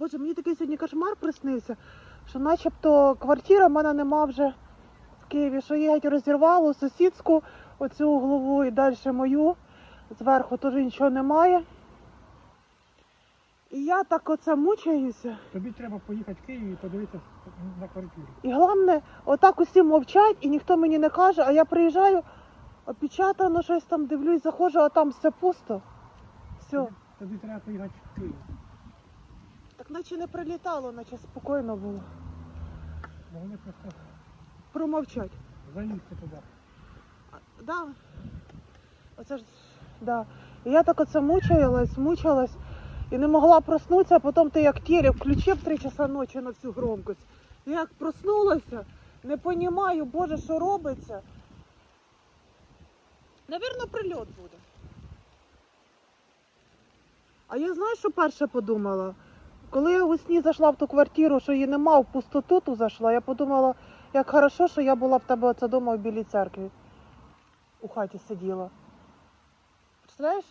Боже, мені такий сьогодні кошмар приснився, що начебто квартира в мене нема вже в Києві, що я геть розірвало сусідську, оцю углову і далі мою. Зверху теж нічого немає. І я так оце мучаюся. Тобі треба поїхати в Київ і подивитися на квартиру. І головне, отак усі мовчать, і ніхто мені не каже, а я приїжджаю, опечатано щось там дивлюсь, заходжу, а там все пусто. Все. Тобі, тобі треба поїхати в Київ. Так наче не прилітало, наче спокійно було. Бо вони просто Промовчать. залізти туди. А, Да. Оце ж, да. І я так оце мучилась, мучилась і не могла проснутися, а потім ти як телек включив 3 часа ночі на всю громкость. Я як проснулася, не розумію, боже, що робиться. Навірно, прильот буде. А я знаю, що перше подумала. Коли я у сні зайшла в ту квартиру, що її нема, в пустоту ту зайшла, я подумала, як хорошо, що я була в тебе оце дома в білій церкві. У хаті сиділа. Представляєш?